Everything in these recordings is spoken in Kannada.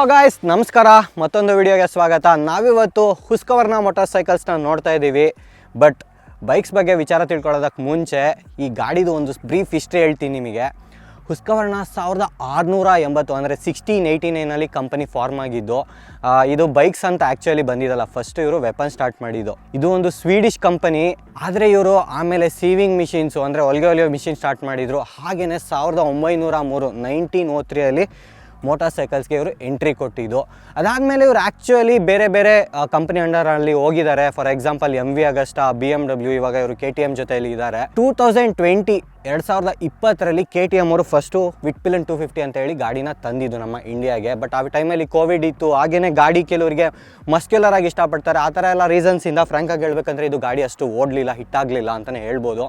ಯೋ ಗಾಯ್ಸ್ ನಮಸ್ಕಾರ. ಮತ್ತೊಂದು ವಿಡಿಯೋಗೆ ಸ್ವಾಗತ. ನಾವಿವತ್ತು ಹುಸ್ಕವರ್ನ ಮೋಟಾರ್ ಸೈಕಲ್ಸ್ನ ನೋಡ್ತಾ ಇದ್ದೀವಿ. ಬಟ್ ಬೈಕ್ಸ್ ಬಗ್ಗೆ ವಿಚಾರ ತಿಳ್ಕೊಳ್ಳೋದಕ್ಕೆ ಮುಂಚೆ ಈ ಗಾಡಿದು ಒಂದು ಬ್ರೀಫ್ ಹಿಸ್ಟ್ರಿ ಹೇಳ್ತೀನಿ ನಿಮಗೆ. ಹುಸ್ಕವರ್ಣ ಸಾವಿರದ ಆರುನೂರ ಎಂಬತ್ತು ಅಂದರೆ ಸಿಕ್ಸ್ಟೀನ್ ಏಯ್ಟಿ ನೈನಲ್ಲಿ ಕಂಪನಿ ಫಾರ್ಮ್ ಆಗಿದ್ದು ಇದು ಬೈಕ್ಸ್ ಅಂತ ಆ್ಯಕ್ಚುಲಿ ಬಂದಿದ್ದಲ್ಲ ಫಸ್ಟ್ ಇವರು ವೆಪನ್ ಸ್ಟಾರ್ಟ್ ಮಾಡಿದ್ದು. ಇದು ಒಂದು ಸ್ವೀಡಿಷ್ ಕಂಪನಿ ಆದರೆ ಇವರು ಆಮೇಲೆ ಸೀವಿಂಗ್ ಮಿಷಿನ್ಸು ಅಂದರೆ ಹೊಲಿಗೆ ಹೊಲಿಯೋ ಮಿಷಿನ್ ಸ್ಟಾರ್ಟ್ ಮಾಡಿದರು. ಹಾಗೆಯೇ ಸಾವಿರದ ಒಂಬೈನೂರ ಮೂರು ನೈನ್ಟೀನ್ ಓ ತ್ರೀಯಲ್ಲಿ ಮೋಟಾರ್ ಸೈಕಲ್ಸ್ಗೆ ಇವರು ಎಂಟ್ರಿ ಕೊಟ್ಟಿದ್ದು. ಅದಾದಮೇಲೆ ಇವರು ಆ್ಯಕ್ಚುಲಿ ಬೇರೆ ಬೇರೆ ಕಂಪನಿ ಅಂಡರಲ್ಲಿ ಹೋಗಿದ್ದಾರೆ. For example M V Agusta B M W ಇವಾಗ ಇವರು ಕೆ ಟಿ ಎಂ ಜೊತೆಯಲ್ಲಿ ಇದ್ದಾರೆ. ಟೂ ತೌಸಂಡ್ ಟ್ವೆಂಟಿ ಎರಡು ಸಾವಿರದ ಇಪ್ಪತ್ತರಲ್ಲಿ ಕೆ ಟಿ ಎಂ ಅವರು ಫಸ್ಟು ವಿಟ್ಪಿಲನ್ ಟೂ ಫಿಫ್ಟಿ ಅಂತ ಹೇಳಿ ಗಾಡಿನ ತಂದಿದ್ದು ನಮ್ಮ ಇಂಡಿಯಾಗೆ ಬಟ್ ಆ ಟೈಮಲ್ಲಿ ಕೋವಿಡ್ ಇತ್ತು. ಹಾಗೇನೇ ಗಾಡಿ ಕೆಲವರಿಗೆ ಮಸ್ಕ್ಯುಲರ್ ಆಗಿ ಇಷ್ಟಪಡ್ತಾರೆ. ಆ ಥರ ಎಲ್ಲ ರೀಸನ್ಸಿಂದ ಫ್ರ್ಯಾಂಕಾಗಿ ಹೇಳ್ಬೇಕಂದ್ರೆ ಇದು ಗಾಡಿ ಅಷ್ಟು ಓಡಲಿಲ್ಲ ಹಿಟ್ಟಾಗಲಿಲ್ಲ ಅಂತಲೇ ಹೇಳ್ಬೋದು.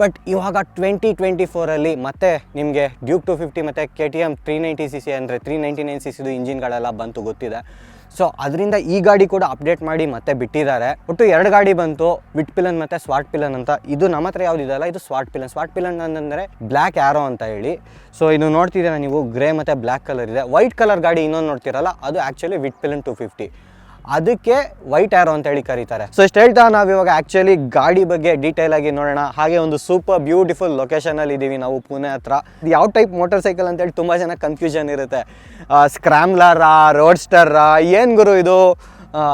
ಬಟ್ ಇವಾಗ ಟ್ವೆಂಟಿ ಟ್ವೆಂಟಿ ಫೋರಲ್ಲಿ ಮತ್ತೆ ನಿಮಗೆ ಡ್ಯೂಕ್ ಟು ಫಿಫ್ಟಿ ಮತ್ತು K T M three ninety C C ಅಂದರೆ ತ್ರೀ ನೈಂಟಿ ನೈನ್ ಸಿ ಸಿದು ಇಂಜಿನ್ಗಳೆಲ್ಲ ಬಂತು ಗೊತ್ತಿದೆ. ಸೊ ಅದರಿಂದ ಈ ಗಾಡಿ ಕೂಡ ಅಪ್ಡೇಟ್ ಮಾಡಿ ಮತ್ತೆ ಬಿಟ್ಟಿದ್ದಾರೆ. ಒಟ್ಟು ಎರಡು ಗಾಡಿ ಬಂತು ವಿಟ್ ಪಿಲನ್ ಮತ್ತು ಸ್ವಾಟ್ ಪಿಲನ್ ಅಂತ. ಇದು ನಮ್ಮ ಹತ್ರ ಯಾವುದಿದೆಯಲ್ಲ ಇದು ಸ್ವಾಟ್ ಪಿಲನ್ ಸ್ವಾಟ್ ಪಿಲನ್ ಅಂತಂದರೆ ಬ್ಲ್ಯಾಕ್ ಆ್ಯರೋ ಅಂತ ಹೇಳಿ. ಸೊ ಇದು ನೋಡ್ತಿದ್ದೀರಾ ನೀವು ಗ್ರೇ ಮತ್ತು ಬ್ಲ್ಯಾಕ್ ಕಲರ್ ಇದೆ. ವೈಟ್ ಕಲರ್ ಗಾಡಿ ಇನ್ನೊಂದು ನೋಡ್ತಿರಲ್ಲ, ಅದು actually Vitpilen two fifty ಅದಕ್ಕೆ ವೈಟ್ ಆರೋ ಅಂತ ಹೇಳಿ ಕರೀತಾರೆ. ಸೊ ಇಷ್ಟು ಹೇಳ್ತಾ ನಾವು ಇವಾಗ ಆ್ಯಕ್ಚುಲಿ ಗಾಡಿ ಬಗ್ಗೆ ಡೀಟೇಲ್ ಆಗಿ ನೋಡೋಣ. ಹಾಗೆ ಒಂದು ಸೂಪರ್ ಬ್ಯೂಟಿಫುಲ್ ಲೊಕೇಶನಲ್ಲಿ ಇದ್ದೀವಿ ನಾವು ಪುಣೆ ಹತ್ರ. ಯಾವ ಟೈಪ್ ಮೋಟರ್ ಸೈಕಲ್ ಅಂತೇಳಿ ತುಂಬ ಜನ ಕನ್ಫ್ಯೂಷನ್ ಇರುತ್ತೆ. ಸ್ಕ್ರಾಮ್ಲರಾ ರೋಡ್ಸ್ಟರ್ರಾ ಏನು ಗುರು ಇದು?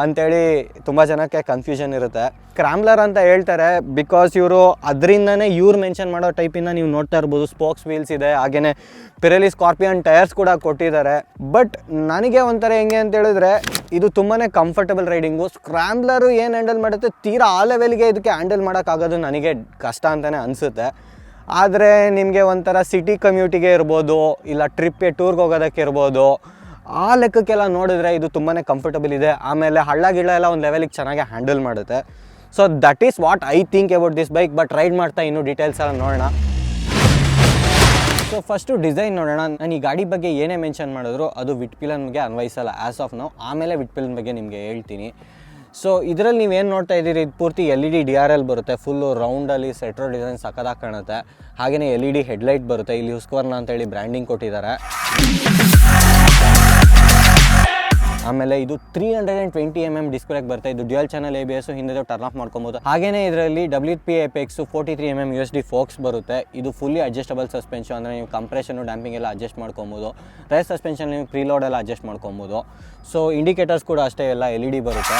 ಅಂತೇಳಿ ತುಂಬ ಜನಕ್ಕೆ ಕನ್ಫ್ಯೂಷನ್ ಇರುತ್ತೆ. ಕ್ರಾಮ್ಲರ್ ಅಂತ ಹೇಳ್ತಾರೆ ಬಿಕಾಸ್ ಇವರು ಅದರಿಂದನೇ ಇವ್ರು ಮೆನ್ಷನ್ ಮಾಡೋ ಟೈಪಿಂದ ನೀವು ನೋಡ್ತಾ ಇರ್ಬೋದು. ಸ್ಪೋಕ್ಸ್ ವೀಲ್ಸ್ ಇದೆ ಹಾಗೆಯೇ ಪಿರಲಿ ಸ್ಕಾರ್ಪಿಯನ್ ಟೈರ್ಸ್ ಕೂಡ ಕೊಟ್ಟಿದ್ದಾರೆ. ಬಟ್ ನನಗೆ ಒಂಥರ ಹೆಂಗೆ ಅಂತ ಹೇಳಿದ್ರೆ ಇದು ತುಂಬಾ ಕಂಫರ್ಟಬಲ್ ರೈಡಿಂಗು ಸ್ಕ್ರಾಂಬ್ಲರು ಏನು ಹ್ಯಾಂಡಲ್ ಮಾಡುತ್ತೆ? ತೀರಾ ಆ ಲೆವೆಲ್ಗೆ ಇದಕ್ಕೆ ಹ್ಯಾಂಡಲ್ ಮಾಡೋಕ್ಕಾಗೋದು ನನಗೆ ಕಷ್ಟ ಅಂತಲೇ ಅನಿಸುತ್ತೆ. ಆದರೆ ನಿಮಗೆ ಒಂಥರ ಸಿಟಿ ಕಮ್ಯೂಟಿಗೆ ಇರ್ಬೋದು, ಇಲ್ಲ ಟ್ರಿಪ್ಗೆ ಟೂರ್ಗೆ ಹೋಗೋದಕ್ಕೆ ಇರ್ಬೋದು, ಆ ಲೆಕ್ಕಕ್ಕೆಲ್ಲ ನೋಡಿದ್ರೆ ಇದು ತುಂಬಾ ಕಂಫರ್ಟಬಲ್ ಇದೆ. ಆಮೇಲೆ ಹಳ್ಳ ಗಿಳ ಎಲ್ಲ ಒಂದು ಲೆವೆಲಿಗೆ ಚೆನ್ನಾಗಿ ಹ್ಯಾಂಡಲ್ ಮಾಡುತ್ತೆ. So that is what I think about this bike but ride ಮಾಡ್ತಾ ಇನ್ನೂ ಡೀಟೇಲ್ಸ್ ಎಲ್ಲ ನೋಡೋಣ. ಸೊ ಫಸ್ಟು ಡಿಸೈನ್ ನೋಡೋಣ. ನಾನು ಈ ಗಾಡಿ ಬಗ್ಗೆ ಏನೇ ಮೆನ್ಷನ್ ಮಾಡಿದ್ರು, ಅದು ವಿಟ್ಪಿಲನ್ಗೆ ಅನ್ವಯಿಸಲ್ಲ. ಆ್ಯಸ್ ಆಫ್ ನಾವು ಆಮೇಲೆ ವಿಟ್ಪಿಲನ್ ಬಗ್ಗೆ ನಿಮಗೆ ಹೇಳ್ತೀನಿ. ಸೊ ಇದರಲ್ಲಿ ನೀವೇನು ನೋಡ್ತಾ ಇದ್ದೀರಿ? ಇದು ಪೂರ್ತಿ L E D D R L ಬರುತ್ತೆ. ಫುಲ್ಲು ರೌಂಡಲ್ಲಿ ಸೆಟ್ರೋ ಡಿಸೈನ್ ಸಕ್ಕದಾಗಿ ಕಾಣುತ್ತೆ. ಹಾಗೆಯೇ ಎಲ್ ಇ ಡಿ ಹೆಡ್ಲೈಟ್ ಬರುತ್ತೆ. ಇಲ್ಲಿ ಹುಸ್ಕೋರ್ನ ಅಂತೇಳಿ ಬ್ರ್ಯಾಂಡಿಂಗ್ ಕೊಟ್ಟಿದ್ದಾರೆ. ಆಮೇಲೆ ಇದು three hundred and twenty M M ಡಿಸ್ಪ್ಲೇಗೆ ಬರ್ತಾ ಇದು dual channel A B S ಹಿಂದೆ ಟರ್ನ್ ಆಫ್ ಮಾಡ್ಕೊಬೋದು. ಹಾಗೇನೇ ಇದರಲ್ಲಿ W P Apex forty three M M U S D forks ಬರುತ್ತೆ. ಇದು ಫುಲ್ಲಿ ಅಡ್ಜಸ್ಟಬಲ್ ಸಸ್ಪೆನ್ಷನ್ ಅಂದರೆ ನೀವು ಕಂಪ್ರೆಷನ್ ಡ್ಯಾಂಪಿಂಗ್ ಎಲ್ಲ ಅಡ್ಜಸ್ಟ್ ಮಾಡ್ಕೊಬೋದು. ರೈಸ್ ಸಸ್ಪೆನ್ಷನ್ ನೀವು ಪ್ರೀಲೋಡ್ ಎಲ್ಲ ಅಡ್ಜಸ್ಟ್ ಮಾಡ್ಕೊಬೋದು. ಸೊ ಇಂಡಿಕೇಟರ್ಸ್ ಕೂಡ ಅಷ್ಟೇ ಎಲ್ಲ ಎಲ್ ಇ ಡಿ ಬರುತ್ತೆ.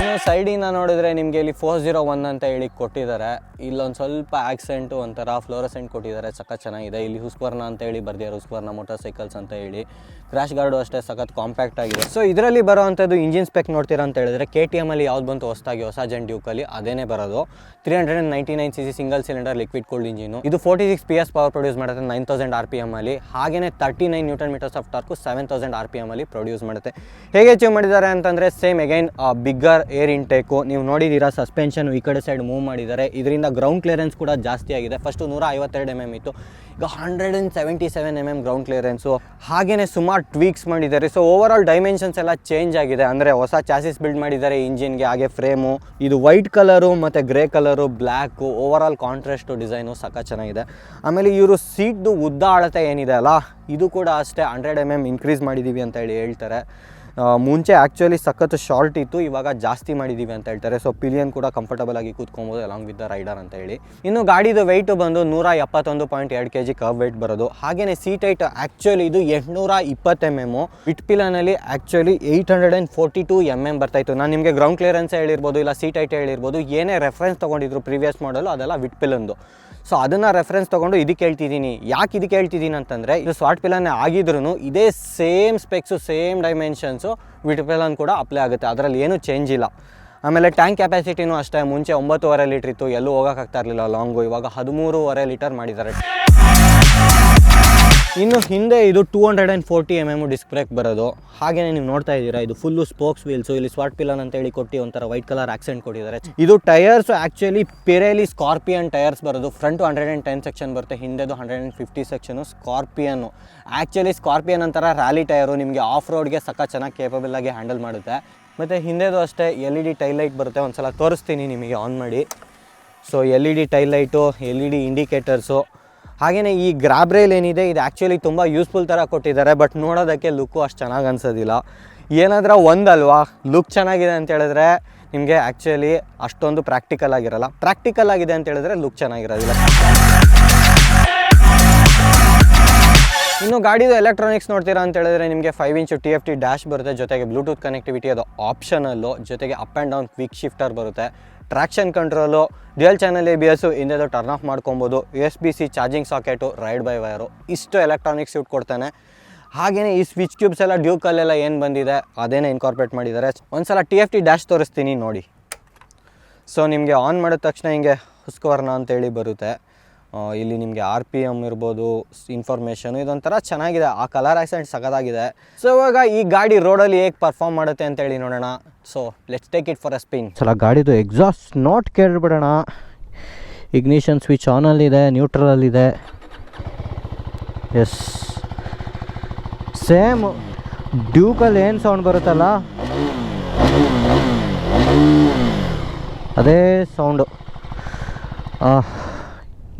ಇನ್ನು ಸೈಡಿಂದ ನೋಡಿದ್ರೆ ನಿಮಗೆ ಇಲ್ಲಿ ಫೋರ್ ಜೀರೋ ಒನ್ ಅಂತ ಹೇಳಿ ಕೊಟ್ಟಿದ್ದಾರೆ. ಇಲ್ಲೊಂದು ಸ್ವಲ್ಪ ಆಕ್ಸೆಂಟು ಒಂಥರ ಫ್ಲೋರಸೆಂಟ್ ಕೊಟ್ಟಿದ್ದಾರೆ. ಸಖತ್ ಚೆನ್ನಾಗಿದೆ. ಇಲ್ಲಿ ಹುಸ್ವರ್ಣ ಅಂತ ಹೇಳಿ ಬರ್ದಿದ್ದಾರೆ. ಹುಸ್ವರ್ಣ ಮೋಟಾರ್ ಸೈಕಲ್ಸ್ ಅಂತ ಹೇಳಿ. ಕ್ರಾಶ್ ಗಾರ್ಡು ಅಷ್ಟೇ ಸಖತ್ ಕಾಂಪ್ಯಾಕ್ಟ್ ಆಗಿದೆ. ಸೊ ಇದರಲ್ಲಿ ಬರೋವಂಥದ್ದು ಇಂಜಿನ್ ಸ್ಪೆಕ್ ನೋಡ್ತೀರಾ ಅಂತ ಹೇಳಿದ್ರೆ ಕೆ ಟಿ ಎಮಲ್ಲಿ ಯಾವ್ದು ಬಂತು? ಹೊಸದಾಗಿ ಹೊಸ ಜನ್ ಡ್ಯೂಕಲ್ಲಿ ಅದೇನೇ ಬರೋದು. Three hundred and ninety nine C C single cylinder liquid cooled engine ಇದು forty six P S power produce ಮಾಡುತ್ತೆ nine thousand R P M ಅಲ್ಲಿ. ಹಾಗೆಯೇ thirty nine newton metres of torque seven thousand R P M ಅಲ್ಲಿ ಪ್ರೊಡ್ಯೂಸ್ ಮಾಡುತ್ತೆ. ಹೇಗೆ ಅಚೀವ್ ಮಾಡಿದ್ದಾರೆ ಅಂತಂದರೆ same again bigger air intake ನೀವು ನೋಡಿದ್ದೀರಾ ಸಸ್ಪೆನ್ಷನ್ ಈ ಕಡೆ ಸೈಡ್ ಮೂವ್ ಮಾಡಿದ್ದಾರೆ. ಇದರಿಂದ ಗ್ರೌಂಡ್ ಕ್ಲಿಯರೆನ್ಸ್ ಕೂಡ ಜಾಸ್ತಿ ಆಗಿದೆ. ಫಸ್ಟು ನೂರ ಐವತ್ತೆರಡು ಎಂ ಎಂ ಇತ್ತು. ಈಗ hundred and seventy seven M M ground clearance ಹಾಗೆಯೇ ಸುಮಾರು ಟ್ವೀಕ್ಸ್ ಮಾಡಿದ್ದಾರೆ. ಸೊ ಓವರ್ ಆಲ್ ಡೈಮೆನ್ಷನ್ಸ್ ಎಲ್ಲ ಚೇಂಜ್ ಆಗಿದೆ. ಅಂದರೆ ಹೊಸ ಚಾಸಿಸ್ ಬಿಲ್ಡ್ ಮಾಡಿದ್ದಾರೆ ಇಂಜಿನ್ಗೆ ಹಾಗೆ ಫ್ರೇಮು ಇದು ವೈಟ್ ಕಲರು ಮತ್ತು grey colour black overall contrast design ಸಕ್ಕ ಚೆನ್ನಾಗಿದೆ. ಆಮೇಲೆ ಇವರು ಸೀಟ್ದು ಉದ್ದ ಅಳತೆ ಏನಿದೆ ಅಲ್ಲ? ಇದು ಕೂಡ ಅಷ್ಟೇ ಹಂಡ್ರೆಡ್ ಎಂ ಎಂ ಇನ್ಕ್ರೀಸ್ ಮಾಡಿದ್ದೀವಿ ಅಂತ ಹೇಳಿ ಹೇಳ್ತಾರೆ. ಮುಂಚೆ ಆ್ಯಕ್ಚುಲಿ ಸಖತ್ತು ಶಾರ್ಟ್ ಇತ್ತು, ಇವಾಗ ಜಾಸ್ತಿ ಮಾಡಿದ್ದೀವಿ ಅಂತ ಹೇಳ್ತಾರೆ. ಸೊ ಪಿಲಿಯನ್ ಕೂಡ ಕಂಫರ್ಟಬಲ್ ಆಗಿ ಕೂತ್ಕೊಬೋದು ಅಲಾಂಗ್ ವಿತ್ ದ ರೈಡರ್ ಅಂತ ಹೇಳಿ. ಇನ್ನು ಗಾಡಿದು ವೆಯ್ಟು ಬಂದು ನೂರ ಎಪ್ಪತ್ತೊಂದು ಪಾಯಿಂಟ್ ಎರಡು ಕೆ ಜಿ ಕವ್ ವೆಯ್ಟ್ ಬರೋದು. ಹಾಗೆಯೇ ಸೀಟ್ ಐಟ್ ಆ್ಯಕ್ಚುಲಿ ಇದು ಎಂಟುನೂರ ಇಪ್ಪತ್ತು ಎಂ ಎಮ್ಮು ವಿಟ್ ಪಿಲನಲ್ಲಿ actually eight hundred and forty two M M ಬರ್ತಾಯಿತ್ತು ನಾನು ನಿಮಗೆ ಗ್ರೌಂಡ್ ಕ್ಲಿಯರೆನ್ಸ್ ಹೇಳಿರ್ಬೋದು ಇಲ್ಲ ಸೀಟ್ ಐಟ್ ಹೇಳಿರ್ಬೋದು ಏನೇ ರೆಫರೆನ್ಸ್ ತೊಗೊಂಡಿದ್ರು ಪ್ರೀವಿಯಸ್ ಮಾಡಲು ಅದೆಲ್ಲ ವಿಟ್ ಪಿಲನ್ದು ಸೊ ಅದನ್ನು ರೆಫರೆನ್ಸ್ ತೊಗೊಂಡು ಇದಕ್ಕೆ ಹೇಳ್ತಿದ್ದೀನಿ ಯಾಕೆ ಇದಕ್ಕೆ ಹೇಳ್ತಿದ್ದೀನಿ ಅಂತಂದರೆ, ಇದು ಸ್ವಾಟ್ ಪಿಲನ್ನೇ ಆಗಿದ್ರೂ ಇದೇ same specs same dimensions Vitpilen ಕೂಡ ಅಪ್ಲೈ ಆಗುತ್ತೆ. ಅದರಲ್ಲಿ ಏನೂ ಚೇಂಜ್ ಇಲ್ಲ. ಆಮೇಲೆ ಟ್ಯಾಂಕ್ ಕೆಪಾಸಿಟಿನೂ ಅಷ್ಟೇ. ಮುಂಚೆ ಒಂಬತ್ತುವರೆ ಲೀಟ್ರ್ ಇತ್ತು. ಎಲ್ಲೂ ಹೋಗೋಕ್ಕಾಗ್ತಾ ಇರಲಿಲ್ಲ ಲಾಂಗು ಇವಾಗ ಹದಿಮೂರುವರೆ ಲೀಟರ್ ಮಾಡಿದ್ದಾರೆ. ಇನ್ನು ಹಿಂದೆ ಇದು two hundred and forty M M disc brake ಬರೋದು. ಹಾಗೆಯೇ ನೀವು ನೋಡ್ತಾ ಇದ್ದೀರಾ, ಇದು ಫುಲ್ಲು ಸ್ಪೋಕ್ಸ್ ವೀಲ್ಸು ಇಲ್ಲಿ ಸ್ವಾಟ್ ಪಿಲನ್ ಅಂತ ಹೇಳಿ ಕೊಟ್ಟು ಒಂಥರ ವೈಟ್ ಕಲರ್ ಆಕ್ಸೆಂಟ್ ಕೊಟ್ಟಿದ್ದಾರೆ. ಇದು tyres actually Pirelli Scorpion tyres ಬರೋದು. Front hundred and ten section ಬರುತ್ತೆ, ಹಿಂದೆದು hundred and fifty section Scorpion actually Scorpion ಅಂತರ ರ್ಯಾಲಿ ಟೈರು ನಿಮಗೆ ಆಫ್ ರೋಡ್ಗೆ ಸಕ್ಕ ಚೆನ್ನಾಗಿ ಕೇಪಬಲ್ ಆಗಿ ಹ್ಯಾಂಡಲ್ ಮಾಡುತ್ತೆ. ಮತ್ತು ಹಿಂದೆದು ಅಷ್ಟೇ L E D tail light ಬರುತ್ತೆ, ಒಂದ್ಸಲ ತೋರಿಸ್ತೀನಿ ನಿಮಗೆ ಆನ್ ಮಾಡಿ. So L E D taillight light L E D indicators ಹಾಗೆಯೇ ಈ ಗ್ರಾಬ್ರೇಲ್ ಏನಿದೆ, ಇದು ಆ್ಯಕ್ಚುಲಿ ತುಂಬ ಯೂಸ್ಫುಲ್ ಥರ ಕೊಟ್ಟಿದ್ದಾರೆ ಬಟ್ ನೋಡೋದಕ್ಕೆ ಲುಕ್ಕು ಅಷ್ಟು ಚೆನ್ನಾಗಿ ಅನ್ಸೋದಿಲ್ಲ. ಏನಾದರೂ ಒಂದಲ್ವಾ ಲುಕ್ ಚೆನ್ನಾಗಿದೆ ಅಂತ ಹೇಳಿದ್ರೆ ನಿಮಗೆ ಆ್ಯಕ್ಚುಲಿ ಅಷ್ಟೊಂದು ಪ್ರಾಕ್ಟಿಕಲ್ ಆಗಿರಲ್ಲ. ಪ್ರಾಕ್ಟಿಕಲ್ ಆಗಿದೆ ಅಂತ ಹೇಳಿದ್ರೆ ಲುಕ್ ಚೆನ್ನಾಗಿರೋದಿಲ್ಲ. ಇನ್ನು ಗಾಡಿದು ಎಲೆಕ್ಟ್ರಾನಿಕ್ಸ್ ನೋಡ್ತೀರಾ ಅಂತ ಹೇಳಿದ್ರೆ ನಿಮಗೆ five inch T F T dash ಬರುತ್ತೆ, ಜೊತೆಗೆ ಬ್ಲೂಟೂತ್ ಕನೆಕ್ಟಿವಿಟಿ ಅದು ಆಪ್ಷನಲ್ಲು ಜೊತೆಗೆ up and down quick shifter ಬರುತ್ತೆ. Traction control dual channel A B S ಹಿಂದೆದು turn off ಮಾಡ್ಕೊಬೋದು. U S B C charging socket ride by wire ಇಷ್ಟು ಎಲೆಕ್ಟ್ರಾನಿಕ್ಸ್ ಇಟ್ ಕೊಡ್ತಾನೆ. ಹಾಗೆಯೇ ಈ ಸ್ವಿಚ್ ಕ್ಯೂಬ್ಸ್ ಎಲ್ಲ ಡ್ಯೂಕಲ್ಲೆಲ್ಲ ಏನು ಬಂದಿದೆ, ಅದೇನೇ ಇನ್ಕಾರ್ಪೊರೇಟ್ ಮಾಡಿದ್ದಾರೆ. ಒಂದ್ಸಲ ಟಿ ಎಫ್ ಟಿ ಡ್ಯಾಶ್ ತೋರಿಸ್ತೀನಿ ನೋಡಿ. ಸೊ ನಿಮಗೆ ಆನ್ ಮಾಡಿದ ತಕ್ಷಣ ಹಿಂಗೆ ಹುಸ್ಕೋರ್ನ ಅಂತೇಳಿ ಬರುತ್ತೆ. ಇಲ್ಲಿ ನಿಮಗೆ ಆರ್ ಪಿ ಎಂ ಇರ್ಬೋದು ಇನ್ಫಾರ್ಮೇಷನು ಇದೊಂಥರ ಚೆನ್ನಾಗಿದೆ. ಆ ಕಲರ್ ಆಕ್ಸೆಂಟ್ ಸಖತ್ತಾಗಿದೆ. ಸೊ ಇವಾಗ ಈ ಗಾಡಿ ರೋಡಲ್ಲಿ ಹೇಗೆ ಪರ್ಫಾರ್ಮ್ ಮಾಡುತ್ತೆ ಅಂತೇಳಿ ನೋಡೋಣ. So let's take it for a spin ಸಲ ಗಾಡಿದು ಎಕ್ಸಾಸ್ಟ್ ನೋಟ್ ಕೇಳಿಬಿಡೋಣ. ಇಗ್ನಿಷನ್ ಸ್ವಿಚ್ ಆನಲ್ಲಿದೆ ನ್ಯೂಟ್ರಲಲ್ಲಿದೆ ಎಸ್ ಸೇಮ್ ಡ್ಯೂಕಲ್ಲಿ ಏನು ಸೌಂಡ್ ಬರುತ್ತಲ್ಲ? ಅದೇ ಸೌಂಡು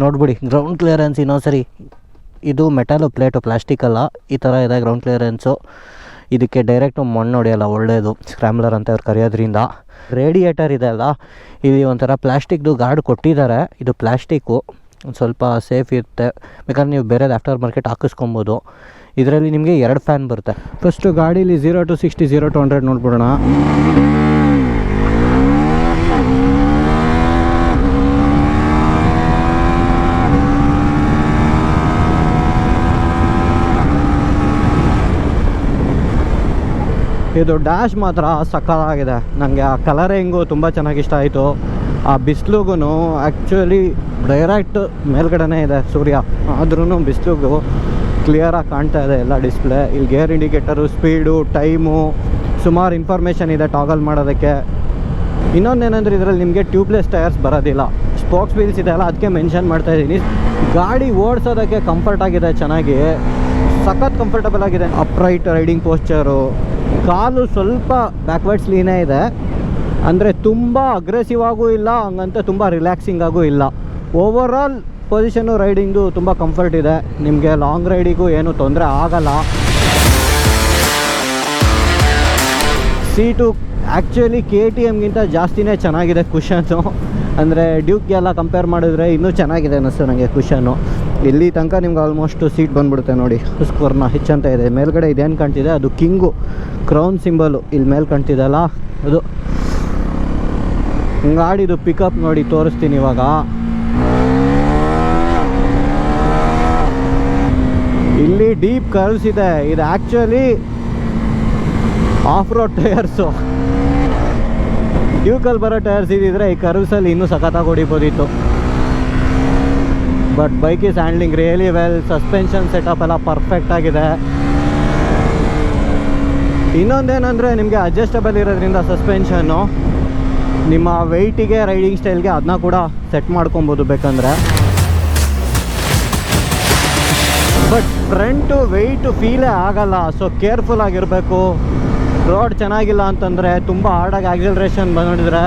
ನೋಡ್ಬಿಡಿ ಗ್ರೌಂಡ್ ಕ್ಲಿಯರೆನ್ಸ್ ಇನ್ನೊಂದ್ಸರಿ ಇದು ಮೆಟಲು ಪ್ಲೇಟು ಪ್ಲಾಸ್ಟಿಕ್ ಅಲ್ಲ, ಈ ಥರ ಇದೆ ಗ್ರೌಂಡ್ ಕ್ಲಿಯರೆನ್ಸು ಇದಕ್ಕೆ ಡೈರೆಕ್ಟು ಮಣ್ಣು ಹೊಡೆಯಲ್ಲ ಒಳ್ಳೆಯದು ಸ್ಕ್ರ್ಯಾಮ್ಲರ್ ಅಂತ ಅವ್ರು ಕರೆಯೋದ್ರಿಂದ. ರೇಡಿಯೇಟರ್ ಇದೆ ಅಲ್ಲ ಇಲ್ಲಿ ಒಂಥರ ಪ್ಲಾಸ್ಟಿಕ್ದು ಗಾರ್ಡ್ ಕೊಟ್ಟಿದ್ದಾರೆ. ಇದು ಪ್ಲಾಸ್ಟಿಕ್ಕು ಒಂದು ಸ್ವಲ್ಪ ಸೇಫ್ ಇರುತ್ತೆ. ಬೇಕಾದ್ರೆ ನೀವು ಬೇರೆ ಆಫ್ಟರ್ ಮಾರ್ಕೆಟ್ ಹಾಕಿಸ್ಕೊಬೋದು. ಇದರಲ್ಲಿ ನಿಮಗೆ ಎರಡು ಫ್ಯಾನ್ ಬರುತ್ತೆ. ಫಸ್ಟು ಗಾಡೀಲಿ zero to sixty zero to hundred ನೋಡ್ಬಿಡೋಣ. ಇದು ಡ್ಯಾಶ್ ಮಾತ್ರ ಸಕ್ಕತ್ತಾಗಿದೆ. ನನಗೆ ಆ ಕಲರಿಂಗು ತುಂಬ ಚೆನ್ನಾಗಿ ಇಷ್ಟ ಆಯಿತು. ಆ ಬಿಸಿಲುಗೂ ಆ್ಯಕ್ಚುಲಿ ಡೈರೆಕ್ಟ್ ಮೇಲ್ಗಡೆನೇ ಇದೆ ಸೂರ್ಯ. ಆದ್ರೂ ಬಿಸಿಲುಗೂ ಕ್ಲಿಯರಾಗಿ ಕಾಣ್ತಾ ಇದೆ ಎಲ್ಲ ಡಿಸ್ಪ್ಲೇ ಇಲ್ಲಿ ಗೇರ್ ಇಂಡಿಕೇಟರು ಸ್ಪೀಡು ಟೈಮು ಸುಮಾರು ಇನ್ಫಾರ್ಮೇಷನ್ ಇದೆ ಟಾಗಲ್ ಮಾಡೋದಕ್ಕೆ. ಇನ್ನೊಂದೇನೆಂದ್ರೆ ಇದರಲ್ಲಿ ನಿಮಗೆ ಟ್ಯೂಬ್ಲೆಸ್ ಟೈರ್ಸ್ ಬರೋದಿಲ್ಲ. ಸ್ಪೋಕ್ಸ್ ವೀಲ್ಸ್ ಇದೆ ಅಲ್ಲ, ಅದಕ್ಕೆ ಮೆನ್ಷನ್ ಮಾಡ್ತಾ ಇದ್ದೀನಿ. ಗಾಡಿ ಓಡಿಸೋದಕ್ಕೆ ಕಂಫರ್ಟ್ ಆಗಿದೆ ಚೆನ್ನಾಗಿ. ಸಖತ್ ಕಂಫರ್ಟಬಲ್ ಆಗಿದೆ. ಅಪ್ರೈಟ್ ರೈಡಿಂಗ್ ಪೋಸ್ಚರು ಕಾಲು ಸ್ವಲ್ಪ ಬ್ಯಾಕ್ವರ್ಡ್ಸ್ ಲೀನೇ ಇದೆ. ಅಂದರೆ ತುಂಬ ಅಗ್ರೆಸಿವ್ ಆಗೂ ಇಲ್ಲ, ಹಂಗಂತ ತುಂಬ ರಿಲ್ಯಾಕ್ಸಿಂಗ್ ಆಗೂ ಇಲ್ಲ. ಓವರ್ ಆಲ್ ಪೊಸಿಷನು ರೈಡಿಂಗು ತುಂಬ ಕಂಫರ್ಟ್ ಇದೆ. ನಿಮಗೆ ಲಾಂಗ್ ರೈಡಿಗೂ ಏನು ತೊಂದರೆ ಆಗಲ್ಲ. ಸೀಟು ಆ್ಯಕ್ಚುಲಿ ಕೆ ಟಿ ಎಮ್ಗಿಂತ ಜಾಸ್ತಿನೇ ಚೆನ್ನಾಗಿದೆ ಕುಷನ್ನು ಅಂದರೆ ಡ್ಯೂಕ್ಗೆಲ್ಲ ಕಂಪೇರ್ ಮಾಡಿದ್ರೆ ಇನ್ನೂ ಚೆನ್ನಾಗಿದೆ ಅನ್ನಿಸ್ತು ನನಗೆ ಕುಷನ್ನು ಇಲ್ಲಿ ತನಕ ನಿಮ್ಗೆ ಆಲ್ಮೋಸ್ಟ್ ಸೀಟ್ ಬಂದ್ಬಿಡುತ್ತೆ ನೋಡಿ. ಸ್ಕೋರ್ನ ಹೆಚ್ಚಂತ ಇದೆ. ಮೇಲ್ಗಡೆ ಇದೇನು ಕಾಣ್ತಿದೆ. ಅದು ಕಿಂಗು ಕ್ರೌನ್ ಸಿಂಬಲು ಇಲ್ಲಿ ಮೇಲೆ ಕಾಣ್ತಿದೆಲ್ಲ ಅದು ಗಾಡಿದು ಪಿಕಪ್ ನೋಡಿ ತೋರಿಸ್ತೀನಿ ಇವಾಗ. ಇಲ್ಲಿ ಡೀಪ್ ಕರ್ವ್ಸ್ ಇದೆ. ಇದು ಆ್ಯಕ್ಚುಲಿ ಆಫ್ ರೋಡ್ ಟೈರ್ಸು ಡ್ಯೂಕಲ್ಲಿ ಬರೋ ಟೈರ್ಸ್ ಇದ್ದಿದ್ರೆ ಈ ಕರ್ವ್ಸಲ್ಲಿ ಇನ್ನೂ ಸಖತ್ತಾಗಿ ಹೊಡಿಬೋದಿತ್ತು. But bike is handling really well suspension setup ಎಲ್ಲ ಪರ್ಫೆಕ್ಟ್ ಆಗಿದೆ. ಇನ್ನೊಂದೇನೆಂದರೆ ನಿಮಗೆ ಅಡ್ಜಸ್ಟಬಲ್ ಇರೋದ್ರಿಂದ ಸಸ್ಪೆನ್ಷನ್ನು ನಿಮ್ಮ ವೆಯ್ಟಿಗೆ ರೈಡಿಂಗ್ ಸ್ಟೈಲ್ಗೆ ಅದನ್ನ ಕೂಡ ಸೆಟ್ ಮಾಡ್ಕೊಬೋದು ಬೇಕಂದರೆ. ಬಟ್ ಫ್ರಂಟು ವೆಯ್ಟು ಫೀಲೇ ಆಗಲ್ಲ. ಸೊ ಕೇರ್ಫುಲ್ ಆಗಿರಬೇಕು. ರೋಡ್ ಚೆನ್ನಾಗಿಲ್ಲ ಅಂತಂದರೆ ತುಂಬ ಹಾರ್ಡಾಗಿ ಆಕ್ಸಿಲರೇಷನ್ ಬಂದಿದ್ರೆ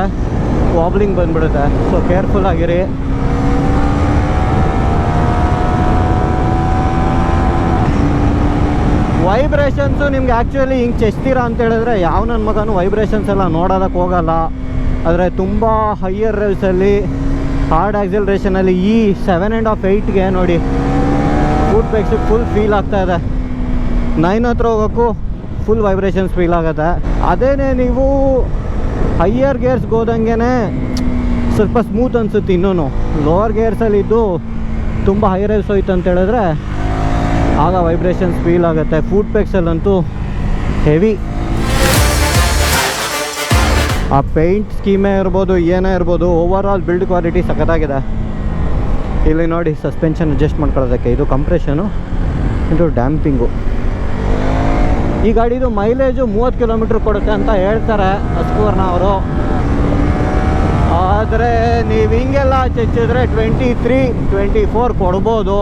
ವಾಬ್ಲಿಂಗ್ ಬಂದ್ಬಿಡುತ್ತೆ. ಸೊ ಕೇರ್ಫುಲ್ ಆಗಿರಿ. ವೈಬ್ರೇಷನ್ಸು ನಿಮ್ಗೆ ಆ್ಯಕ್ಚುಲಿ ಹಿಂಗೆ ಚೆಚ್ತೀರಾ ಅಂತ ಹೇಳಿದ್ರೆ ಯಾವ ನನ್ನ ಮಗನೂ ವೈಬ್ರೇಷನ್ಸ್ ಎಲ್ಲ ನೋಡೋದಕ್ಕೆ ಹೋಗಲ್ಲ. ಆದರೆ ತುಂಬ ಹೈಯರ್ ರೇವ್ಸಲ್ಲಿ ಹಾರ್ಡ್ ಆಕ್ಸಿಲ್ರೇಷನಲ್ಲಿ ಈ ಸೆವೆನ್ ಆ್ಯಂಡ್ ಆಫ್ ಏಯ್ಟ್ಗೆ ನೋಡಿ ಫುಡ್ ಬ್ರೇಕ್ಸಿಗೆ ಫುಲ್ ಫೀಲ್ ಆಗ್ತಾ ಇದೆ. ನೈನ್ ಹತ್ರ ಹೋಗೋಕ್ಕೂ ಫುಲ್ ವೈಬ್ರೇಷನ್ಸ್ ಫೀಲ್ ಆಗುತ್ತೆ. ಅದೇನೇ ನೀವು ಹೈಯರ್ ಗೇರ್ಸ್ಗೆ ಹೋದಂಗೆ ಸ್ವಲ್ಪ ಸ್ಮೂತ್ ಅನಿಸುತ್ತೆ ಇನ್ನೂ ಲೋವರ್ ಗೇರ್ಸಲ್ಲಿ ಇದ್ದು ತುಂಬ ಹೈ ರೇವ್ಸ್ ಹೋಯ್ತು ಅಂತ ಹೇಳಿದ್ರೆ ಆಗ ವೈಬ್ರೇಷನ್ಸ್ ಫೀಲ್ ಆಗುತ್ತೆ. ಫುಡ್ ಪೆಕ್ಸಲ್ಲಂತೂ ಹೆವಿ ಆ ಪೇಂಟ್ ಸ್ಕೀಮೇ ಇರ್ಬೋದು, ಏನೇ ಇರ್ಬೋದು ಓವರ್ ಆಲ್ ಬಿಲ್ಡ್ ಕ್ವಾಲಿಟಿ ಸಖತ್ತಾಗಿದೆ. ಇಲ್ಲಿ ನೋಡಿ ಸಸ್ಪೆನ್ಷನ್ ಅಡ್ಜಸ್ಟ್ ಮಾಡ್ಕೊಳ್ಳೋದಕ್ಕೆ. ಇದು ಕಂಪ್ರೆಷನು ಇದು ಡ್ಯಾಂಪಿಂಗು ಈ ಗಾಡಿದು ಮೈಲೇಜು ಮೂವತ್ತು ಕಿಲೋಮೀಟ್ರ್ ಕೊಡುತ್ತೆ ಅಂತ ಹೇಳ್ತಾರೆ ಅಸ್ಕೂರ್ನ ಅವರು. ಆದರೆ, ನೀವು ಹಿಂಗೆಲ್ಲ ಚೆಚ್ಚಿದ್ರೆ ಟ್ವೆಂಟಿ ತ್ರೀ ಟ್ವೆಂಟಿ ಫೋರ್ ಕೊಡ್ಬೋದು.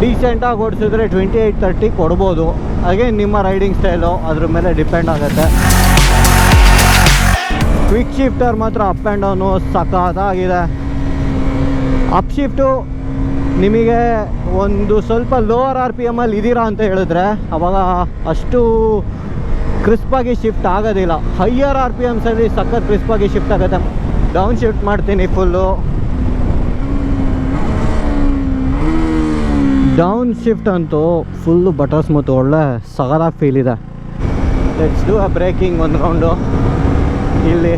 ಡೀಸೆಂಟಾಗಿ ಓಡಿಸಿದ್ರೆ ಟ್ವೆಂಟಿ ಏಯ್ಟ್ ತರ್ಟಿ ಕೊಡ್ಬೋದು. ಹಾಗೆ ನಿಮ್ಮ ರೈಡಿಂಗ್ ಸ್ಟೈಲು ಅದ್ರ ಮೇಲೆ ಡಿಪೆಂಡ್ ಆಗುತ್ತೆ. ಕ್ವಿಕ್ ಶಿಫ್ಟರ್ ಮಾತ್ರ ಅಪ್ ಆ್ಯಂಡ್ ಡೌನು ಸಖತ್ತಾಗಿದೆ. ಅಪ್ ಶಿಫ್ಟು ನಿಮಗೆ ಒಂದು ಸ್ವಲ್ಪ ಲೋವರ್ ಆರ್ ಪಿ ಎಮ್ಮಲ್ಲಿ ಇದ್ದೀರಾ ಅಂತ ಹೇಳಿದ್ರೆ, ಅವಾಗ ಅಷ್ಟು ಕ್ರಿಸ್ಪಾಗಿ ಶಿಫ್ಟ್ ಆಗೋದಿಲ್ಲ. ಹೈಯರ್ ಆರ್ ಪಿ ಎಮ್ಸಲ್ಲಿ ಸಖತ್ ಕ್ರಿಸ್ಪಾಗಿ ಶಿಫ್ಟ್ ಆಗುತ್ತೆ. ಡೌನ್ ಶಿಫ್ಟ್ ಮಾಡ್ತೀನಿ ಫುಲ್ಲು ಡೌನ್ ಶಿಫ್ಟ್ ಅಂತೂ ಫುಲ್ಲು ಬಟರ್ ಸ್ಮೂತ್ ಒಳ್ಳೆ ಸಗಲಾಗಿ ಫೀಲ್ ಇದೆ. ಲೆಟ್ಸ್ ಡೂ ಅ ಬ್ರೇಕಿಂಗ್ ಒಂದು ರೌಂಡು ಇಲ್ಲಿ.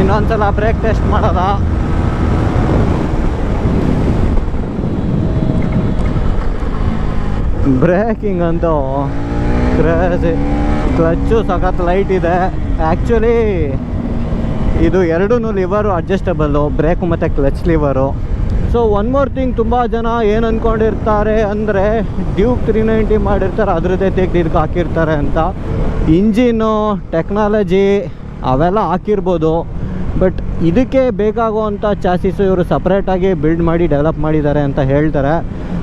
ಇನ್ನೊಂದ್ಸಲ ಬ್ರೇಕ್ ಟೆಸ್ಟ್ ಮಾಡೋದ. ಬ್ರೇಕಿಂಗ್ ಅಂತೂ ಕ್ರೇಜಿ ಕ್ಲಚ್ಚು ಸಖತ್ ಲೈಟ್ ಇದೆ. ಆ್ಯಕ್ಚುಲಿ ಇದು ಎರಡೂ ಲಿವರು ಅಡ್ಜಸ್ಟಬಲ್ಲು, ಬ್ರೇಕು ಮತ್ತು clutch lever. So one more thing ತುಂಬ ಜನ ಏನು ಅಂದ್ಕೊಂಡಿರ್ತಾರೆ ಅಂದರೆ ಡ್ಯೂಕ್ ತ್ರೀ ನೈಂಟಿ ಮಾಡಿರ್ತಾರೆ, ಅದರದ್ದೇ ತೆಗ್ದು ಇದಕ್ಕೆ ಹಾಕಿರ್ತಾರೆ ಅಂತ. ಇಂಜಿನ್ನು ಟೆಕ್ನಾಲಜಿ ಅವೆಲ್ಲ ಹಾಕಿರ್ಬೋದು. ಬಟ್ ಇದಕ್ಕೆ ಬೇಕಾಗುವಂಥ ಚಾಸಿಸು ಇವರು ಸಪ್ರೇಟಾಗಿ ಬಿಲ್ಡ್ ಮಾಡಿ ಡೆವಲಪ್ ಮಾಡಿದ್ದಾರೆ ಅಂತ ಹೇಳ್ತಾರೆ.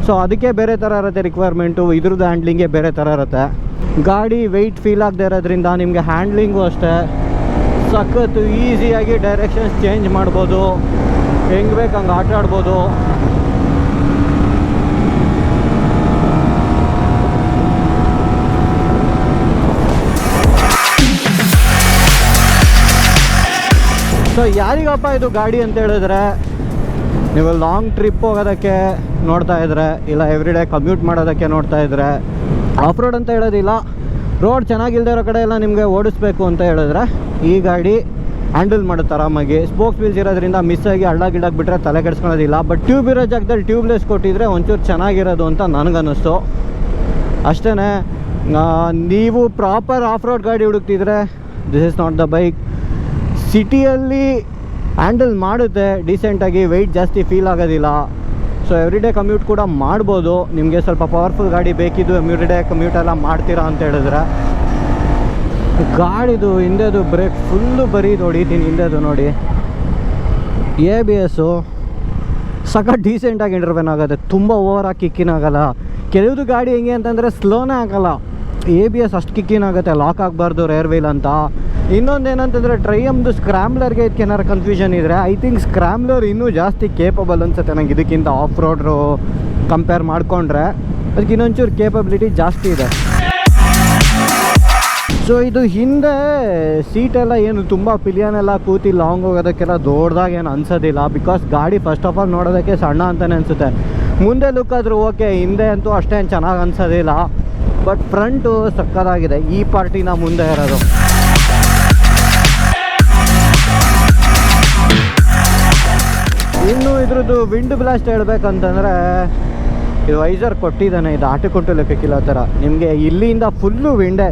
ಸೊ ಅದಕ್ಕೆ ಬೇರೆ ಥರ ಇರುತ್ತೆ ರಿಕ್ವೈರ್ಮೆಂಟು ಇದ್ರದ್ದು ಹ್ಯಾಂಡ್ಲಿಂಗೇ ಬೇರೆ ಥರ ಇರುತ್ತೆ. ಗಾಡಿ ವೆಯ್ಟ್ ಫೀಲ್ ಆಗದೆ ಇರೋದ್ರಿಂದ ನಿಮಗೆ ಹ್ಯಾಂಡ್ಲಿಂಗು ಅಷ್ಟೇ. ಸಖತ್ತು ಈಸಿಯಾಗಿ ಡೈರೆಕ್ಷನ್ಸ್ ಚೇಂಜ್ ಮಾಡ್ಬೋದು. ಹೆಂಗೆ ಬೇಕು ಹಂಗೆ ಆಟ ಆಡ್ಬೋದು. ಸೊ ಯಾರಿಗಪ್ಪ ಇದು ಗಾಡಿ ಅಂತ ಹೇಳಿದ್ರೆ, ನೀವು ಲಾಂಗ್ ಟ್ರಿಪ್ ಹೋಗೋದಕ್ಕೆ ನೋಡ್ತಾ ಇದ್ರೆ, ಇಲ್ಲ ಎವ್ರಿ ಡೇ ಕಮ್ಯೂಟ್ ಮಾಡೋದಕ್ಕೆ ನೋಡ್ತಾ ಇದ್ರೆ ಆಫ್ ರೋಡ್ ಅಂತ ಹೇಳೋದಿಲ್ಲ. ರೋಡ್ ಚೆನ್ನಾಗಿಲ್ದೇ ಇರೋ ಕಡೆ ಎಲ್ಲ ನಿಮಗೆ ಓಡಿಸ್ಬೇಕು ಅಂತ ಹೇಳಿದ್ರೆ ಈ ಗಾಡಿ ಹ್ಯಾಂಡಲ್ ಮಾಡುತ್ತೆ ಆರಾಮಾಗಿ. ಸ್ಪೋಕ್ಸ್ ವೀಲ್ಸ್ ಇರೋದ್ರಿಂದ ಮಿಸ್ ಆಗಿ ಹಳ್ಳ ಗಿಡಕ್ಕೆ ಬಿಟ್ಟರೆ ತಲೆ ಕೆಡಿಸ್ಕೊಳ್ಳೋದಿಲ್ಲ. ಬಟ್ ಟ್ಯೂಬ್ ಇರೋ ಜಾಗದಲ್ಲಿ ಟ್ಯೂಬ್ಲೆಸ್ ಕೊಟ್ಟಿದ್ರೆ ಒಂಚೂರು ಚೆನ್ನಾಗಿರೋದು ಅಂತ ನನಗನ್ನಿಸ್ತು. ಅಷ್ಟೇ ನೀವು ಪ್ರಾಪರ್ ಆಫ್ ರೋಡ್ ಗಾಡಿ ಹುಡುಕ್ತಿದ್ರೆ this is not the bike ಸಿಟಿಯಲ್ಲಿ ಹ್ಯಾಂಡಲ್ ಮಾಡುತ್ತೆ ಡೀಸೆಂಟಾಗಿ ವೆಯ್ಟ್ ಜಾಸ್ತಿ ಫೀಲ್ ಆಗೋದಿಲ್ಲ. ಸೊ ಎವ್ರಿ ಡೇ ಕಮ್ಯೂಟ್ ಕೂಡ ಮಾಡ್ಬೋದು. ನಿಮಗೆ ಸ್ವಲ್ಪ ಪವರ್ಫುಲ್ ಗಾಡಿ ಬೇಕಿದ್ದು ಎವ್ರಿ ಡೇ ಕಮ್ಯೂಟ್ ಎಲ್ಲ ಮಾಡ್ತೀರಾ ಅಂತ ಹೇಳಿದ್ರೆ, ಗಾಡಿದು ಹಿಂದೆದು ಬ್ರೇಕ್ ಫುಲ್ಲು ಬರೀ ಹೊಡಿತೀನಿ ಹಿಂದೆದು ನೋಡಿ. ಎ ಬಿ ಎಸ್ಸು ಸಕ ಡೀಸೆಂಟಾಗಿ ಇಂಟರ್ವೆನ್ ಆಗುತ್ತೆ ತುಂಬ ಓವರಾಗಿ ಕಿಕ್ಕಿನ ಆಗಲ್ಲ. ಕೆಲವ್ದು ಗಾಡಿ ಹೆಂಗೆ ಅಂತಂದರೆ ಸ್ಲೋನೇ ಆಗಲ್ಲ. ಎ ಬಿ ಎಸ್ ಅಷ್ಟು ಕಿಕ್ಕಿನ ಆಗುತ್ತೆ ಲಾಕ್ ಆಗಬಾರ್ದು ರೇರ್ ವೀಲ್ ಅಂತ. ಇನ್ನೊಂದು ಏನಂತಂದರೆ ಟ್ರೈಯಮ್ದು ಸ್ಕ್ರಾಮ್ಲರ್ಗೆ ಇದಕ್ಕೆ ಏನಾರು ಕನ್ಫ್ಯೂಷನ್ ಇದ್ದರೆ ಐ ಥಿಂಕ್ ಸ್ಕ್ರಾಮ್ಲರ್ ಇನ್ನೂ ಜಾಸ್ತಿ ಕೇಪಬಲ್ ಅನ್ಸುತ್ತೆ ನಂಗೆ ಇದಕ್ಕಿಂತ ಆಫ್ ರೋಡ್ರು ಕಂಪೇರ್ ಮಾಡಿಕೊಂಡ್ರೆ. ಅದಕ್ಕೆ ಇನ್ನೊಂಚೂರು ಕೇಪಬಿಲಿಟಿ ಜಾಸ್ತಿ ಇದೆ. ಸೊ ಇದು ಹಿಂದೆ ಸೀಟೆಲ್ಲ ಏನು ತುಂಬ ಪಿಲಿಯನ್ ಎಲ್ಲ ಕೂತಿ ಲಾಂಗ್ ಹೋಗೋದಕ್ಕೆಲ್ಲ ದೊಡ್ಡದಾಗಿ ಏನು ಅನ್ಸೋದಿಲ್ಲ. ಬಿಕಾಸ್ ಗಾಡಿ ಫಸ್ಟ್ ಆಫ್ ಆಲ್ ನೋಡೋದಕ್ಕೆ ಸಣ್ಣ ಅಂತಲೇ ಅನಿಸುತ್ತೆ. ಮುಂದೆ ಲುಕ್ ಆದರೂ ಓಕೆ ಹಿಂದೆ ಅಂತೂ ಅಷ್ಟೇನು ಚೆನ್ನಾಗಿ ಅನ್ಸೋದಿಲ್ಲ. ಬಟ್ ಫ್ರಂಟು ಸಕ್ಕದಾಗಿದೆ. ಈ ಪಾರ್ಟಿನ ಮುಂದೆ ಇರೋದು. ಇದ್ರದ್ದು ವಿಂಡ್ ಬ್ಲಾಸ್ಟ್ ಹೇಳ್ಬೇಕಂತಂದರೆ, ಇದು ವೈಸರ್ ಕೊಟ್ಟಿದ್ದಾನೆ, ಇದು ಆಟಕೊಂಟು ಲೆಕ್ಕಕ್ಕಿಲ್ಲ ಆ ಥರ. ನಿಮಗೆ ಇಲ್ಲಿಂದ ಫುಲ್ಲು ವಿಂಡೇ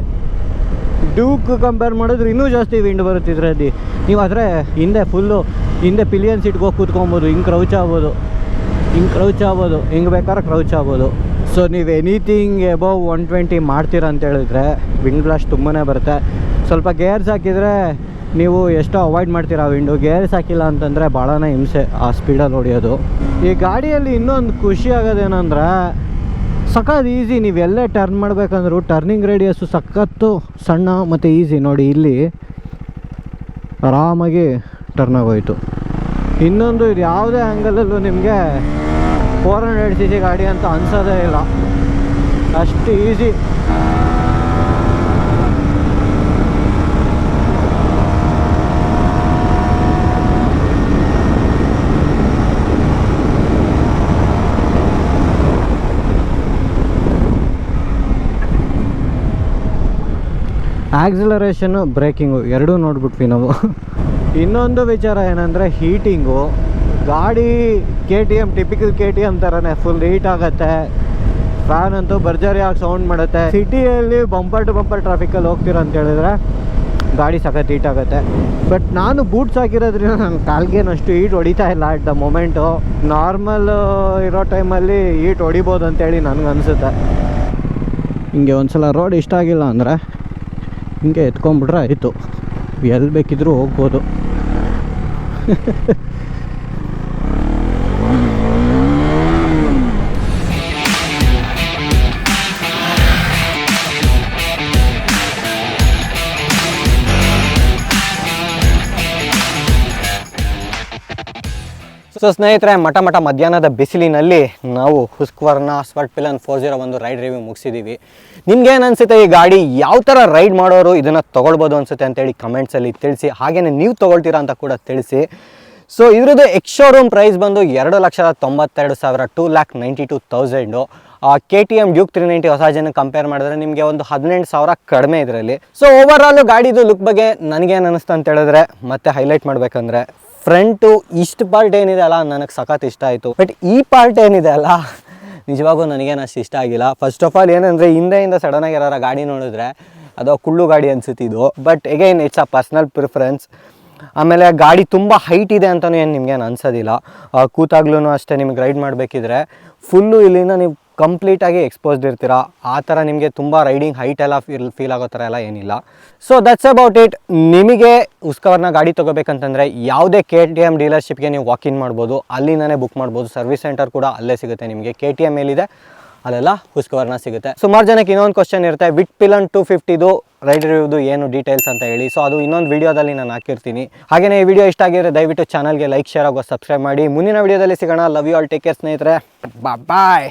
ಡ್ಯೂಕ್ ಕಂಪೇರ್ ಮಾಡಿದ್ರೆ ಇನ್ನೂ ಜಾಸ್ತಿ ವಿಂಡ್ ಬರುತ್ತೆ ಇದರಲ್ಲಿ. ನೀವು ಆದರೆ ಹಿಂದೆ ಫುಲ್ಲು ಹಿಂದೆ ಪಿಲಿಯನ್ ಸೀಟ್ಗೆ ಹೋಗಿ ಕೂತ್ಕೊಬೋದು, ಹಿಂಗೆ ಕ್ರೌಚ್ ಆಗ್ಬೋದು. ಹಿಂಗೆ ಕ್ರೌಚ್ ಆಗ್ಬೋದು, ಹಿಂಗೆ ಬೇಕಾದ್ರೆ ಕ್ರೌಚ್ ಆಗ್ಬೋದು. ಸೊ ನೀವು ಎನಿಥಿಂಗ್ ಎಬವ್ ಒನ್ ಟ್ವೆಂಟಿ ಮಾಡ್ತೀರ ಅಂತ ಹೇಳಿದ್ರೆ ವಿಂಡ್ ಬ್ಲಾಸ್ಟ್ ತುಂಬಾ ಬರುತ್ತೆ. ಸ್ವಲ್ಪ ಗೇರ್ಸ್ ಹಾಕಿದರೆ ನೀವು ಎಷ್ಟೋ ಅವಾಯ್ಡ್ ಮಾಡ್ತೀರಾ ವಿಂಡೋ ಗೇರ್ಸ್ ಹಾಕಿಲ್ಲ ಅಂತಂದರೆ ಭಾಳನೇ ಹಿಂಸೆ ಆ ಸ್ಪೀಡಲ್ಲಿ ಹೊಡೆಯೋದು. ಈ ಗಾಡಿಯಲ್ಲಿ ಇನ್ನೊಂದು ಖುಷಿ ಆಗೋದೇನಂದ್ರೆ ಸಖತ್ ಈಸಿ ನೀವು ಎಲ್ಲೇ ಟರ್ನ್ ಮಾಡಬೇಕಂದ್ರೂ ಟರ್ನಿಂಗ್ ರೇಡಿಯಸ್ಸು ಸಖತ್ತು ಸಣ್ಣ ಮತ್ತು ಈಸಿ ನೋಡಿ ಇಲ್ಲಿ ಆರಾಮಾಗಿ ಟರ್ನ್ ಆಗೋಯ್ತು. ಇನ್ನೊಂದು ಇದು ಯಾವುದೇ ಆ್ಯಂಗಲಲ್ಲೂ ನಿಮಗೆ ಫೋರ್ ಹಂಡ್ರೆಡ್ ಸಿ ಸಿ ಗಾಡಿ ಅಂತ ಅನ್ಸೋದೇ ಇಲ್ಲ. ಅಷ್ಟು ಈಸಿ ಆಕ್ಸಿಲರೇಷನ್ನು ಬ್ರೇಕಿಂಗು ಎರಡೂ ನೋಡ್ಬಿಟ್ವಿ ನಾವು. ಇನ್ನೊಂದು ವಿಚಾರ ಏನಂದರೆ ಹೀಟಿಂಗು ಗಾಡಿ K T M typical K T M ಥರನೇ ಫುಲ್ ಹೀಟ್ ಆಗುತ್ತೆ. ಫ್ಯಾನ್ ಅಂತೂ ಭರ್ಜರಿ ಆಗಿ ಸೌಂಡ್ ಮಾಡುತ್ತೆ. ಸಿಟಿಯಲ್ಲಿ ಬಂಪರ್ ಟು ಬಂಪರ್ ಟ್ರಾಫಿಕಲ್ಲಿ ಹೋಗ್ತೀರ ಅಂತ ಹೇಳಿದ್ರೆ ಗಾಡಿ ಸಖತ್ ಹೀಟ್ ಆಗುತ್ತೆ. ಬಟ್ ನಾನು ಬೂಟ್ಸ್ ಹಾಕಿರೋದ್ರಿಂದ ನನ್ನ ಕಾಲ್ಗೇನು ಅಷ್ಟು ಹೀಟ್ ಹೊಡಿತಾ ಇಲ್ಲ ಅಟ್ ದ ಮೊಮೆಂಟು ನಾರ್ಮಲ್ ಇರೋ ಟೈಮಲ್ಲಿ ಹೀಟ್ ಹೊಡಿಬೋದು ಅಂತೇಳಿ ನನಗೆ ಅನಿಸುತ್ತೆ ಹಿಂಗೆ ಒಂದ್ಸಲ ರೋಡ್ ಇಷ್ಟ ಆಗಿಲ್ಲ ಅಂದರೆ ಹಿಂಗೆ ಎತ್ಕೊಂಡ್ಬಿಟ್ರೆ ಆಯಿತು. ಎಲ್ಲಿ ಬೇಕಿದ್ರೂ ಹೋಗ್ಬೋದು. ಸೊ ಸ್ನೇಹಿತರೆ, ಮಠ ಮಠ ಮಧ್ಯಾಹ್ನದ ಬಿಸಿಲಿನಲ್ಲಿ ನಾವು Husqvarna Svartpilen four zero ಒಂದು ರೈಡ್ ರಿವ್ಯೂ ಮುಗಿಸಿದ್ದೀವಿ ನಿಮ್ಗೆ ಏನು ಅನಿಸುತ್ತೆ ಈ ಗಾಡಿ? ಯಾವ ಥರ ರೈಡ್ ಮಾಡೋರು ಇದನ್ನು ತೊಗೊಳ್ಬೋದು ಅನಿಸುತ್ತೆ ಅಂತೇಳಿ ಕಮೆಂಟ್ಸಲ್ಲಿ ತಿಳಿಸಿ ಹಾಗೆಯೇ ನೀವು ತೊಗೊಳ್ತೀರಾ ಅಂತ ಕೂಡ ತಿಳಿಸಿ. ಸೊ ಇದ್ರದ್ದು ಎಕ್ಸ್ ಶೋರೂಮ್ ಪ್ರೈಸ್ ಬಂದು ಎರಡು ಲಕ್ಷದ ತೊಂಬತ್ತೆರಡು ಸಾವಿರ two lakh ninety two thousand K T M Duke three ninety ಹೊಸ ಜನ ಕಂಪೇರ್ ಮಾಡಿದ್ರೆ ನಿಮಗೆ ಒಂದು ಹದಿನೆಂಟು ಸಾವಿರ ಕಡಿಮೆ ಇದರಲ್ಲಿ. ಸೊ ಓವರ್ ಆಲು ಗಾಡಿದು ಲುಕ್ ಬಗ್ಗೆ ನನಗೇನು ಅನಿಸ್ತು ಅಂತ ಹೇಳಿದ್ರೆ ಮತ್ತೆ ಹೈಲೈಟ್ ಮಾಡಬೇಕಂದ್ರೆ ಫ್ರಂಟು ಇಷ್ಟು ಪಾರ್ಟ್ ಏನಿದೆ ಅಲ್ಲ, ನನಗೆ ಸಖತ್ ಇಷ್ಟ ಆಯಿತು. ಬಟ್ ಈ ಪಾರ್ಟ್ ಏನಿದೆ ಅಲ್ಲ ನಿಜವಾಗೂ ನನಗೇನು ಅಷ್ಟು ಇಷ್ಟ ಆಗಿಲ್ಲ. ಫಸ್ಟ್ ಆಫ್ ಆಲ್ ಏನಂದರೆ ಹಿಂದೆಯಿಂದ ಸಡನ್ನಾಗಿ ಯಾರ ಗಾಡಿ ನೋಡಿದ್ರೆ ಅದು ಕುಳ್ಳು ಗಾಡಿ ಅನ್ಸುತ್ತಿದ್ದು but again it's a personal preference ಆಮೇಲೆ ಗಾಡಿ ತುಂಬ ಹೈಟ್ ಇದೆ ಅಂತಲೂ ಏನು ನಿಮ್ಗೇನು ಅನ್ಸೋದಿಲ್ಲ. ಕೂತಾಗ್ಲೂ ಅಷ್ಟೇ ನಿಮ್ಗೆ ರೈಡ್ ಮಾಡಬೇಕಿದ್ರೆ ಫುಲ್ಲು ಇಲ್ಲಿಂದ ನೀವು ಕಂಪ್ಲೀಟಾಗಿ ಎಕ್ಸ್ಪೋಸ್ಡ್ ಇರ್ತೀರಾ? ಆ ಥರ ನಿಮಗೆ ತುಂಬ ರೈಡಿಂಗ್ ಹೈಟ್ ಎಲ್ಲ ಫೀಲ್ ಆಗೋ ಥರ ಎಲ್ಲ ಏನಿಲ್ಲ. ಸೊ ದಟ್ಸ್ ಅಬೌಟ್ ಇಟ್ ನಿಮಗೆ ಉಸ್ಕವರ್ನ ಗಾಡಿ ತೊಗೋಬೇಕಂತಂದರೆ ಯಾವುದೇ ಕೆ ಟಿ ಎಂ ಡೀಲರ್ಶಿಪ್ಗೆ ನೀವು ವಾಕ್ ಇನ್ ಮಾಡ್ಬೋದು. ಅಲ್ಲಿಂದನೇ ಬುಕ್ ಮಾಡ್ಬೋದು. ಸರ್ವಿಸ್ ಸೆಂಟರ್ ಕೂಡ ಅಲ್ಲೇ ಸಿಗುತ್ತೆ ನಿಮಗೆ. ಕೆ ಟಿ ಎಂ ಎಲ್ಲಿದೆ ಅಲ್ಲೆಲ್ಲ ಉಸ್ಕವರ್ನ ಸಿಗುತ್ತೆ. ಸುಮಾರು ಜನಕ್ಕೆ ಇನ್ನೊಂದು ಕ್ವಶನ್ ಇರುತ್ತೆ. ವಿಟ್ ಪಿಲನ್ ಟು ಫಿಫ್ಟಿದು ರೈಡ್ ರಿವ್ಯೂದು ಏನು ಡೀಟೇಲ್ಸ್ ಅಂತ ಹೇಳಿ. ಸೊ ಅದು ಇನ್ನೊಂದು ವಿಡಿಯೋದಲ್ಲಿ ನಾನು ಹಾಕಿರ್ತೀನಿ. ಹಾಗೆಯೇ ಈ ವಿಡಿಯೋ ಇಷ್ಟ ಆಗಿದ್ರೆ ದಯವಿಟ್ಟು ಚಾನಲ್ಗೆ ಲೈಕ್ ಶೇರ್ ಆಗೋ ಸಬ್ಸ್ಕ್ರೈಬ್ ಮಾಡಿ. ಮುಂದಿನ ವಿಡಿಯೋದಲ್ಲಿ ಸಿಗೋಣ. Love you all take care ಸ್ನೇಹಿತರೆ. ಬಾಯ್